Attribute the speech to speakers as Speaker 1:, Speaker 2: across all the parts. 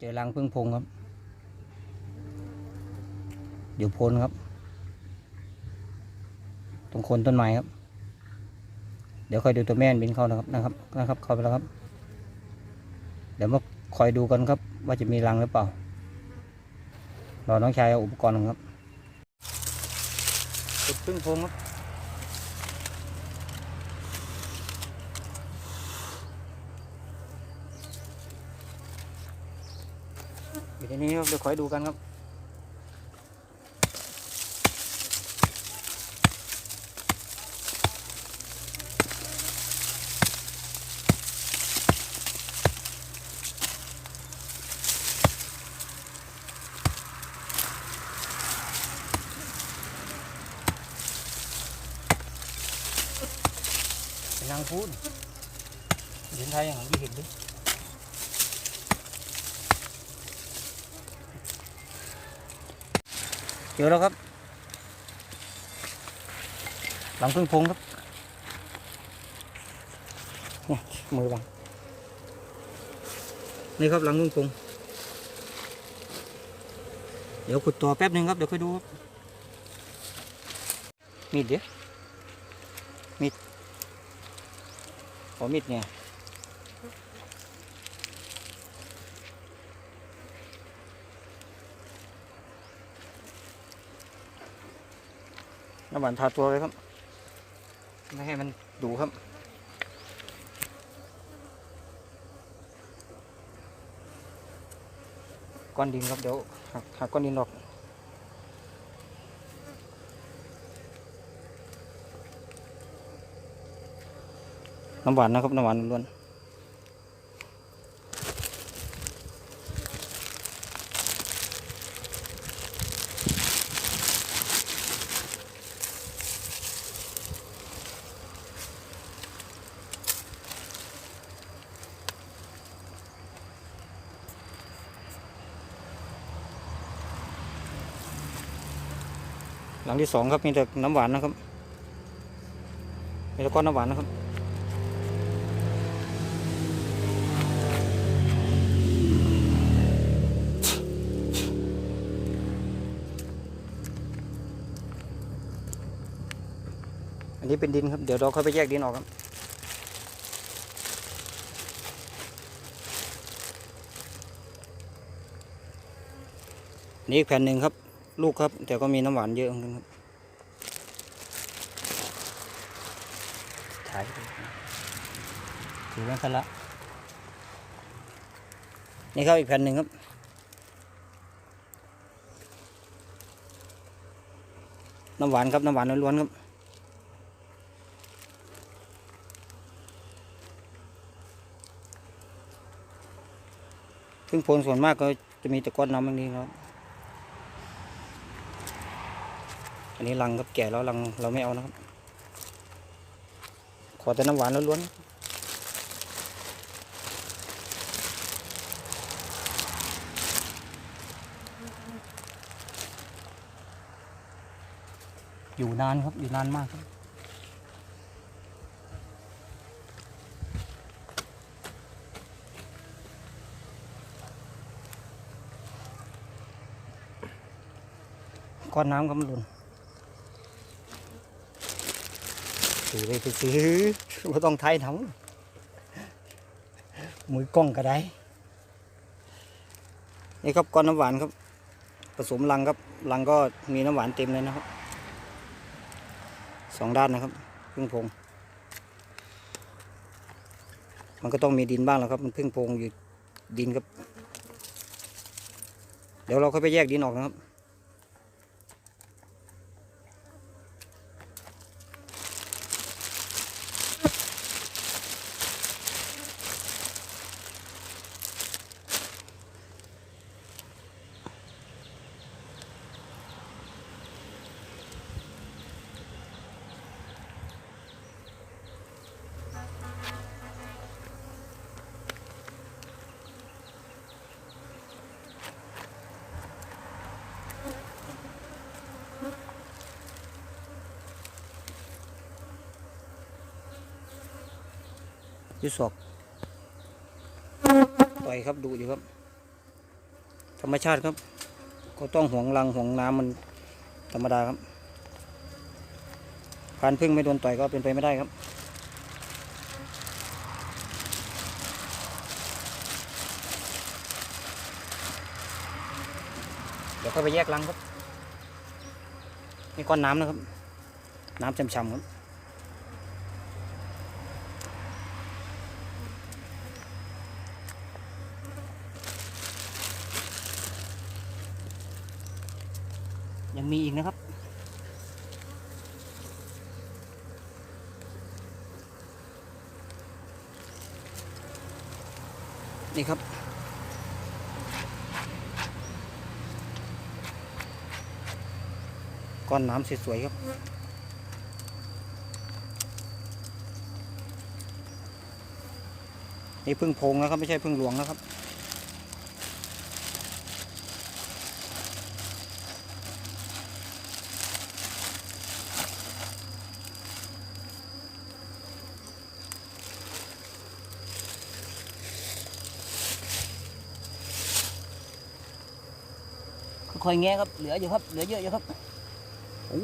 Speaker 1: เจอรังพึ่งพงครับ อยู่โพนครับ ตรงโคนต้นไม้ครับ เดี๋ยวคอยดูตัวแม่นบินเข้านะครับนะครับนะครับเข้าไปแล้วครับ เดี๋ยวมาคอยดูกันครับ ว่าจะมีรังหรือเปล่ารอน้องชายเอาอุปกรณ์ครับจุดพึ่งพงครับ อยู่ในนี้ครับเดี๋ยวคอยดูกันครับนนางพูดเห็นไทยอย่างที่เห็นดิ เจอแล้วครับ หลังพึ่งพงครับนี่มือบังนี่ครับหลังพึ่งพงเดี๋ยวขุดต่อแป๊บหนึงครับ เดี๋ยวค่อยดูครับมีดเดี๋ยวมีดขอมีดเนี่ย หวานทาตัวไว้ครับ ไม่ให้มันดูครับก้อนดินครับเดี๋ยวหักหักก้อนดินออกน้ำหวานนะครับน้ำหวานล้วน หลังที่สองครับมีแต่น้ำหวานนะครับ มีแต่ก้อนน้ำหวานนะครับอันนี้เป็นดินครับ เดี๋ยวเราค่อยไปแยกดินออกครับ นี่แผ่นหนึ่งครับ ลูกครับ แต่ก็มีน้ำหวานเยอะเหมือนกันครับถ่ายถือไว้กันละ นี่ครับอีกแผ่นหนึ่งครับน้ำหวานครับน้ำหวานล้วนๆครับซึ่งผลส่วนมากก็จะมีต่ก้อนน้ำบางนี้ครับ อันนี้รังครับแก่แล้วรังเราไม่เอานะครับ ขอแต่น้ำหวานล้วนๆอยู่นานครับอยู่นานมากครับก้อนน้ำก็มันหล่น ซื้อไปซื้อก็ต้องไทยทำมือกล้องก็ได้ นี่ครับก้อนน้ำหวานครับ ผสมรังครับรังก็มีน้ำหวานเต็มเลยนะครับสองด้านนะครับพึ่งพง มันก็ต้องมีดินบ้างแล้วครับ มันพึ่งพงอยู่ดินครับ เดี๋ยวเราค่อยไปแยกดินออกนะครับ ยูศอกต่อยครับดูอยู่ครับ ธรรมชาติครับ ก็ต้องห่วงรังห่วงน้ำมันธรรมดาครับพานพึ่งไม่โดนต่อยก็เป็นไปไม่ได้ครับเดี๋ยวค่อยไปแยกรังครับนี่ก้อนน้ำนะครับ น้ำช่ำๆครับ มีอีกนะครับ นี่ครับ ก้อนน้ำสวยๆครับนี่พึ่งพงนะครับ ไม่ใช่พึ่งหลวงนะครับ ค่อยแงะครับเหลืออยู่ครับเหลือเยอะอยู่ครับโอ้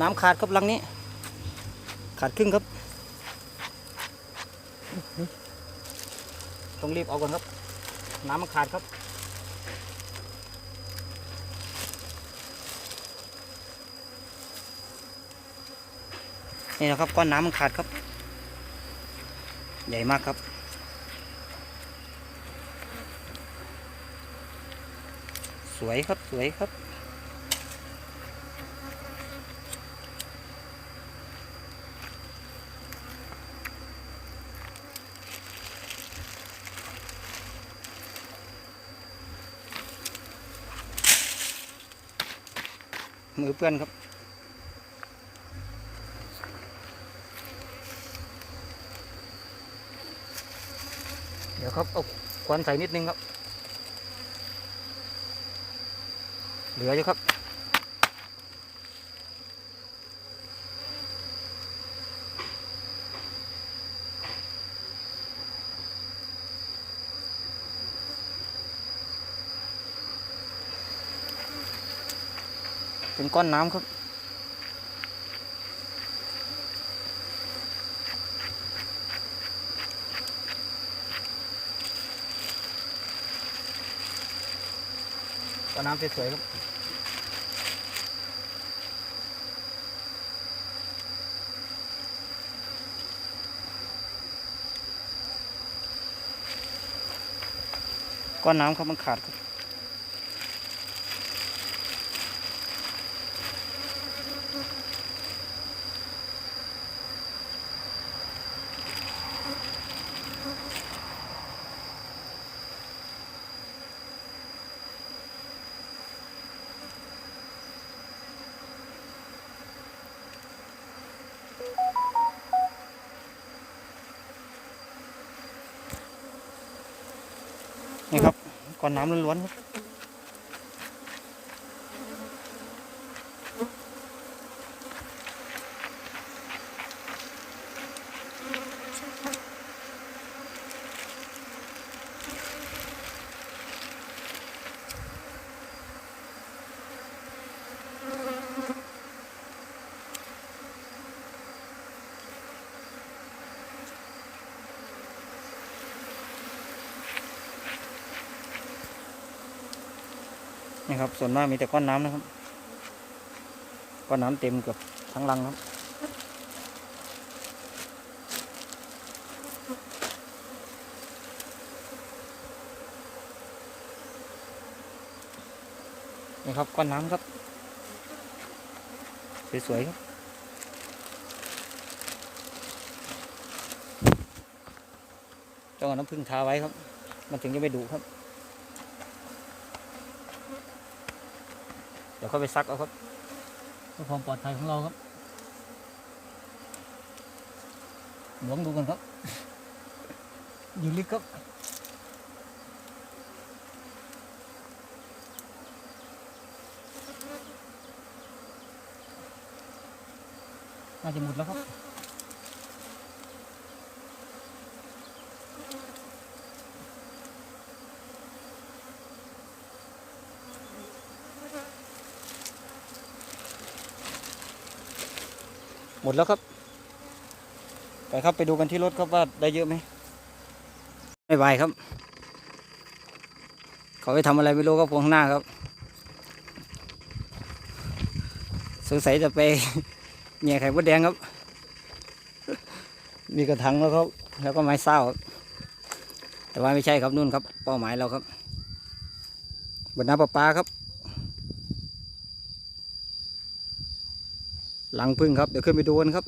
Speaker 1: น้ำขาดครับลังนี้ ขาดครึ่งครับ ต้องรีบเอาก่อนครับ น้ำมันขาดครับนี่นะครับก้อนน้ำมันขาดครับ ใหญ่มากครับ วยครับสวยครับ มือเปื้อนครับเดี๋ยวครับเอาควันใส่นิดนึงครับ เหลืออยู่ครับ เป็นก้อนน้ำครับ ก้นน้ำสวยๆครับก้อนน้ำครับมันขาดครับ อนน้ำล้วนๆครับ นี่ครับ ส่วนมากมีแต่ก้อนน้ำนะครับ ก้อนน้ำเต็มเกือบทั้งรังครับนี่ครับก้อนน้ำครับ สวยๆครับต้องเอาน้ำผึ้งทาไว้ครับ มันถึงจะไม่ดุครับ ดี๋ยวเข้าไปซักเอาครับเพื่อความปลอดภัยของเราครับหลวงดูกันครับ อยู่ลึกครับน่าจะหมดแล้วครับ หมดแล้วครับ ไปครับไปดูกันที่รถครับว่าได้เยอะไหมไม่ไหวครับ เขาไปทำอะไรไม่รู้ครับพวงข้างหน้าครับ สงสัยจะไปแง่ไข่มดแดงครับ มีกระถางแล้วครับ แล้วก็ไม้เศร้าแต่ว่าไม่ใช่ครับนู่นครับ เป้าหมายเราครับบนน้ำประปาครับ หลังพึ่งครับเดี๋ยวขึ้นไปดูกันครับ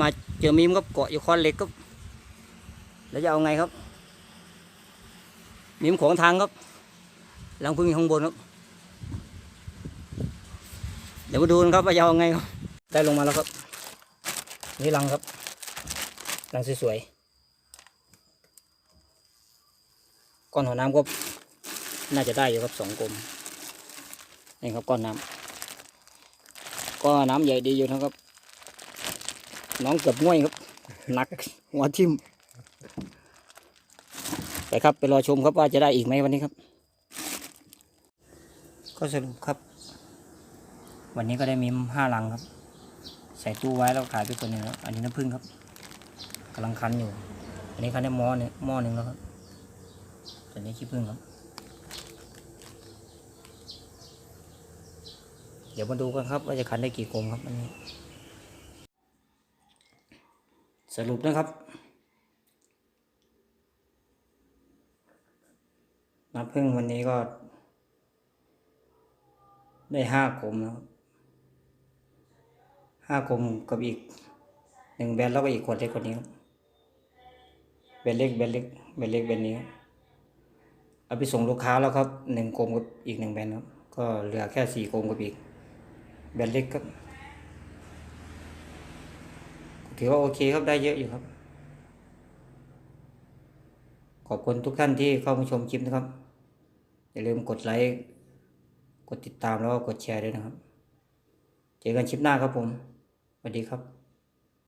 Speaker 1: มาเจอมีมครับเกาะอยู่คอนเหล็กครับแล้วจะเอาไงครับมีมของทางครับหลังพึ่งอยู่ข้างบนครับ เดี๋ยวมาดูกันครับว่าจะเอาไงครับได้ลงมาแล้วครับ นี่รังครับรังสวยๆก้อนหัวน้ำก็น่าจะได้อยู่ครับสองกลมนี่ครับก้อนน้ำ ก็น้ำใหญ่ดีอยู่นะครับ น้องเกือบง่วยครับ หนักหัวทิ่มไปครับไปรอชมครับว่าจะได้อีกไหมวันนี้ครับ ก็สรุปครับ วันนี้ก็ได้มีห้าลังครับ ใส่ตู้ไว้แล้วขายไปตัวหนึ่งแล้วอันนี้น้ำผึ้งครับกำลังคันอยู่ อันนี้คันได้หม้อเนี่ยหม้อหนึ่งแล้วครับตัวนี้ขี้ผึ้งครับ เดี๋ยวมาดูกันครับว่าจะคันได้กี่กลมครับอันนี้ สรุปนะครับน้ำผึ้งวันนี้ก็ ได้ห้ากลมแล้วครับห้ากลมกับอีกหนึ่งแบนแล้วก็อีกขวดเล็กกว่านี้ครับแบนเล็กแบนเล็กแบนเล็กแบนนี้ครับเอาไปส่งลูกค้าแล้วครับหนึ่งกลมกับอีกหนึ่งแบนครับ ก็เหลือแค่สี่กลมกับอีก แบนเล็กครับถือว่าโอเคครับได้เยอะอยู่ครับ ขอบคุณทุกท่านที่เข้ามาชมคลิปนะครับ อย่าลืมกดไลค์ กดติดตามแล้วก็กดแชร์ด้วยนะครับ เจอกันคลิปหน้าครับผมสวัสดีครับ